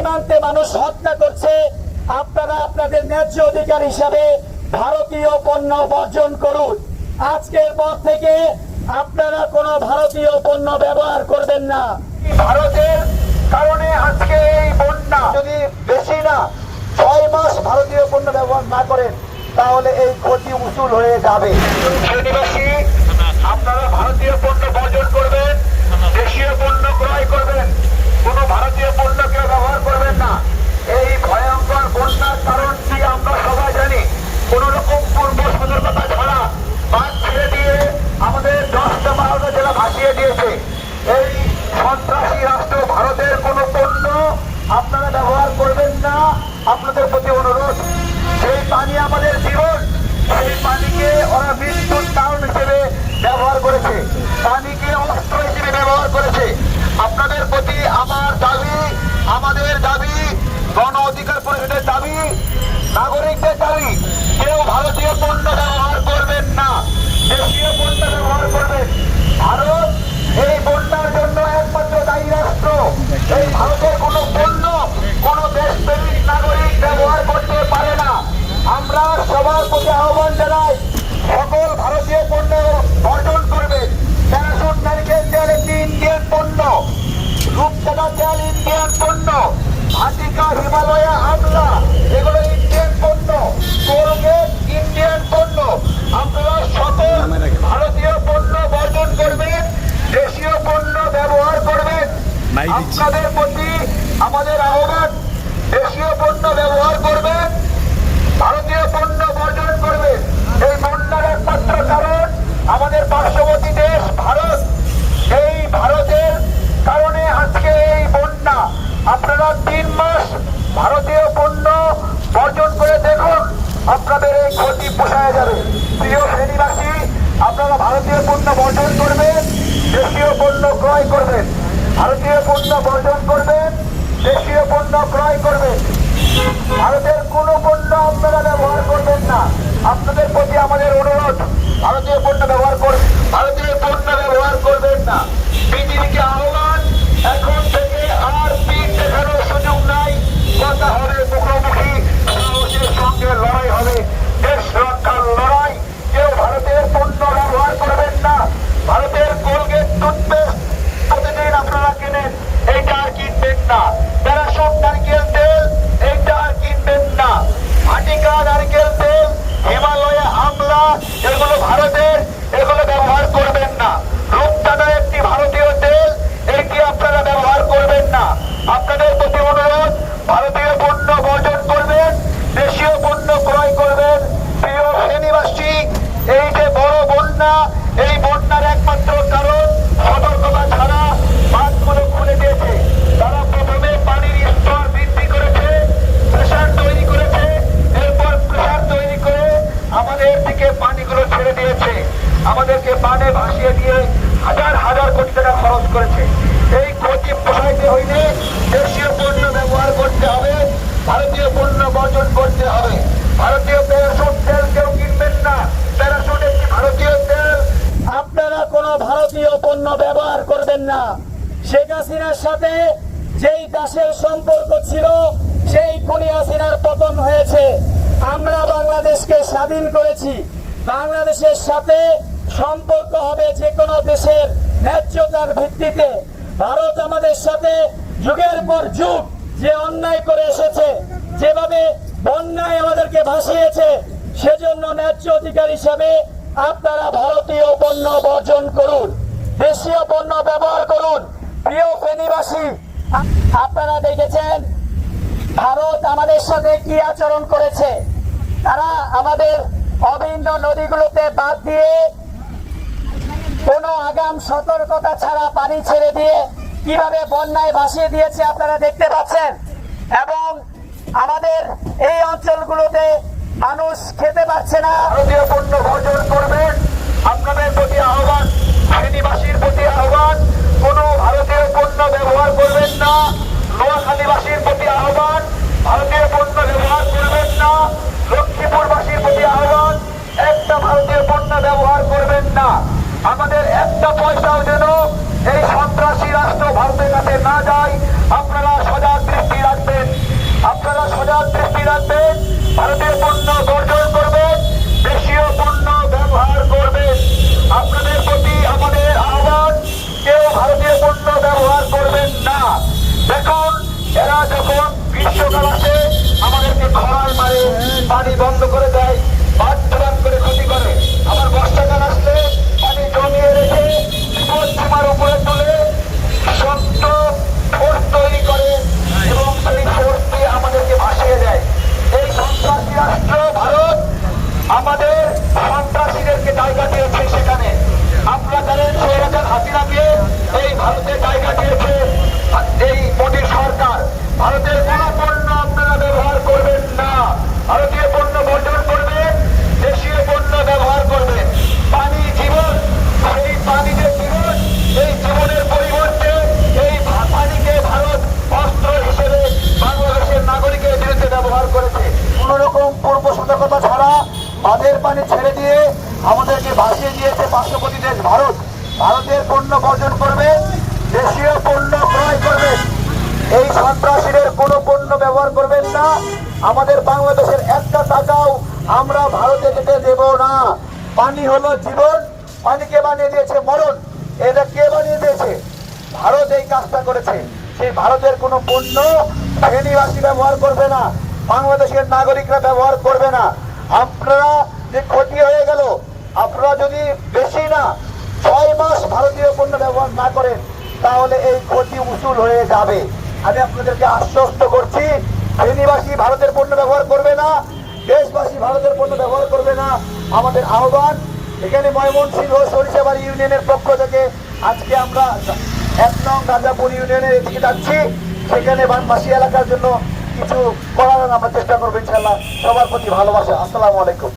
সীমান্তে মানুষ হত্যা করছে আপনারা আপনাদের ন্যায্য অধিকার হিসাবে ভারতীয় পণ্য বর্জন করুন। আজকের পর থেকে আপনারা কোনো ভারতীয় পণ্য ব্যবহার করবেন না। ভারতের কারণে আজকে এই বন্যা যদি বেশি না ছয় মাস ভারতীয় পণ্য ব্যবহার না করেন তাহলে এই ক্ষতি উসুল হয়ে যাবে। আপনারা ভারতীয় পণ্য বর্জন করবেন দেশীয় পণ্য ক্রয় করবেন। কোন ভারতীয় পণ্য ব্যবহার করবেন না। এই ভয়ঙ্কর বন্যার কারণ কি আমরা সবাই জানি। কোন রকম পূর্ব সতর্কতা ছাড়া বাদ ছেড়ে দিয়ে আমাদের দশটা বারোটা জেলা ভাসিয়ে দিয়েছে। এই সন্ত্রাসী রাষ্ট্র ভারতের কোন পণ্য আপনারা ব্যবহার করবেন না। আপনাদের প্রতি অনুরোধ সেই পানি আমাদের জীবন, সেই পানিকে ওরা মৃত্যুর কারণ হিসেবে ব্যবহার করেছে। পানিকে অস্ত্র হিসেবে ব্যবহার করেছে। আপনাদের প্রতি দাবি, আমাদের দাবি, গণ অধিকার পরিষদের দাবি, নাগরিকদের দাবি। কেউ ভারতীয় পণ্য ব্যবহার করবেন না। দেশীয় পণ্য ব্যবহার করবেন। ভারত এই বন্যার জন্য একমাত্র দায়ী রাষ্ট্র। এই ভারতের কোন পণ্য কোন দেশপ্রেমিক নাগরিক ব্যবহার করতে পারে না। আমরা সবার প্রতি আহ্বান জানাই, সকল ভারতীয় পণ্য বর্জন করবে প্যারাসুট নারিকেল তেল একটি ইন্ডিয়ান পণ্য রূপচাঁদা তেল ইন্ডিয়ান পণ্য ভাটিকা হিমালয়া আমলা এগুলো ইন্ডিয়ান পণ্য কোলগেট ইন্ডিয়ান পণ্য। আপনারা সকল ভারতীয় পণ্য বর্জন করবেন দেশীয় পণ্য ব্যবহার করবেন। আপনাদের প্রতি আমাদের আহ্বান দেশীয় পণ্য ব্যবহার করবেন ভারতীয় পণ্য বর্জন করবে এই বন্যার একমাত্র কারণ আমাদের পার্শ্ববর্তী দেশ ভারত এই ভারতের কারণে আজকে এই বন্যা আপনারা তিন মাস ভারতীয় পণ্য বর্জন করে দেখুন আপনাদের এই ক্ষতি পোষায় যাবে প্রিয় শ্রেণীবাসী আপনারা ভারতীয় পণ্য বর্জন করবেন দেশীয় পণ্য ক্রয় করবেন ভারতীয় পণ্য বর্জন করবেন দেশীয় পণ্য ক্রয় করবেন ভারতের কোন পণ্য আপনারা ব্যবহার করবেন না আপনাদের প্রতি আমাদের অনুরোধ ভারতীয় পণ্য ব্যবহার করবেন ভারতীয় পণ্য ব্যবহার করবেন না বিজেপিকে আহ্বান এখন থেকে আর পিঠ দেখানোর সুযোগ নাই কথা হবে মুখোমুখি সাহসের সঙ্গে লড়াই হবে দেশ রক্ষার লড়াই কেউ ভারতের পণ্য ব্যবহার করবেন না ভারতের কোলগেট টুথপেস্ট প্রতিদিন আপনারা কেনেন এইটা আর কিনবেন না প্যারাসুট নারকেল তেল এইটা আর কিনবেন না ভাটিকা নারকেল তেল হিমালয়া আমলা এগুলো ভারতের এগুলো ব্যবহার করবেন না রূপদানা একটি ভারতীয় তেল এইটি আপনারা ব্যবহার করবেন না আপনাদের প্রতি অনুরোধ ভারতীয় পণ্য বর্জন করবেন দেশীয় পণ্য ক্রয় করবেন প্রিয় শ্রেণীবাসী এই যে বড় বন্যা এই বন্যার একমাত্র কারণ সতর্কতা ছাড়া বাঁধগুলো খুলে দিয়েছে তারা প্রথমে পানির স্তর বৃদ্ধি করেছে প্রেশার তৈরি করেছে এরপর প্রেশার তৈরি করে আমাদের দিকে পানিগুলো ছেড়ে দিয়েছে। আমাদেরকে বানে ভাসিয়ে দিয়ে হাজার হাজার কোটি টাকা খরচ করেছে। এই ক্ষতি পোষাইতে হইলে দেশীয় পণ্য ব্যবহার করতে হবে, ভারতীয় পণ্য বর্জন করতে হবে। ভারতীয় প্যারাসুট তেল কেউ কিনবেন না। প্যারাসুট একটি ভারতীয় তেল। আপনারা কোনো ভারতীয় পণ্য ব্যবহার করবেন না। শেখ হাসিনার সাথে যেই দাসের সম্পর্ক ছিল, সেই খুনি হাসিনার পতন হয়েছে। বাংলাদেশকে স্বাধীন করেছি। বাংলাদেশের সাথে সম্পর্ক হবে যে কোনো দেশের ন্যায্যতার ভিত্তিতে। ভারত আমাদের সাথে যুগের পর যুগ যে অন্যায় করে এসেছে, যেভাবে বন্যায় আমাদেরকে ভাসিয়েছে, সেজন্য ন্যায্য অধিকার হিসাবে আপনারা ভারতীয় পণ্য বর্জন করুন, দেশীয় পণ্য ব্যবহার করুন। প্রিয় ফেনীবাসী আপনারা দেখেছেন, ভারত আমাদের সাথে কি আচরণ করেছে? তারা আমাদের অভিন্ন নদীগুলোতে বাদ দিয়ে কোনো আগাম সতর্কতা ছাড়া পানি ছেড়ে দিয়ে কীভাবে বন্যায় ভাসিয়ে দিয়েছে আপনারা দেখতে পাচ্ছেন। এবং আমাদের এই অঞ্চলগুলোতে মানুষ খেতে পারছে না। ভারতীয় পণ্য বর্জন করবেন। আপনাদের প্রতি আহ্বান শ্রেণীবাসীর প্রতি আহ্বান। কোনো ভারতীয় পণ্য ব্যবহার করবেন না। নোয়াখালীবাসীর প্রতি আহ্বান ভারতীয় পণ্য ব্যবহার করবেন না লক্ষ্মীপুরবাসীর প্রতি আহ্বান একটা ভারতীয় পণ্য ব্যবহার করবেন না আমাদের একটা পয়সাও যেন এই সন্ত্রাসী রাষ্ট্র ভারতের কাছে না যায় সন্ত্রাসীদেরকে জায়গা দিয়েছে সেখানে আপনারা জানেন শেখ হাজার হাসিনাকে এই ভারতে জায়গা দিয়েছে এই মোদী সরকার ভারতের কোন পণ্য আপনারা ব্যবহার করবেন না ভারতীয় পণ্য বর্জন করবেন দেশীয় পণ্য ব্যবহার করবেন পানি জীবন এই পানি যে জীবন এই জীবনের পরিবর্তে এই ভা- পানিকে ভারত অস্ত্র হিসেবে বাংলাদেশের নাগরিকের বিরুদ্ধে ব্যবহার করেছে কোন রকম পূর্ব সতর্কতা ছাড়া বাঁধের পানি ছেড়ে দিয়ে আমাদেরকে ভাসিয়ে দিয়েছে পার্শ্ববর্তী দেশ ভারত। ভারতের পণ্য বর্জন করবে, দেশীয় পণ্য ক্রয় করবে। এই সন্ত্রাসীদের কোনো পণ্য ব্যবহার করবেন না। আমাদের বাংলাদেশের একটা টাকাও আমরা ভারতে যেতে দেব না। পানি হলো জীবন, পানিকে বানিয়ে দিয়েছে মরণ। এটা কে বানিয়ে দিয়েছে? ভারত এই কাজটা করেছে। সেই ভারতের কোনো পণ্য ফেনীবাসী ব্যবহার করবে না। বাংলাদেশের নাগরিকরা ব্যবহার করবে না। আপনারা ক্ষতি হয়ে গেল, আপনারা যদি বেশি না ছয় মাস ভারতীয় পণ্য ব্যবহার না করেন, তাহলে এই ক্ষতি উসুল হয়ে যাবে। আমি আপনাদেরকে আশ্বস্ত করছি ফেনীবাসী ভারতের পণ্য ব্যবহার করবে না, দেশবাসী ভারতের পণ্য ব্যবহার করবে না, আমাদের আহ্বান। এখানে ময়মনসিংহ সরিষাবাড়ি ইউনিয়নের পক্ষ থেকে আজকে আমরা এক নং গাঁজাপুর ইউনিয়নের এদিকে যাচ্ছি। সেখানে বানবাসী এলাকার জন্য কিছু করার আমরা চেষ্টা করব ইনশাল্লাহ সবার প্রতি ভালোবাসা। আসসালামু আলাইকুম।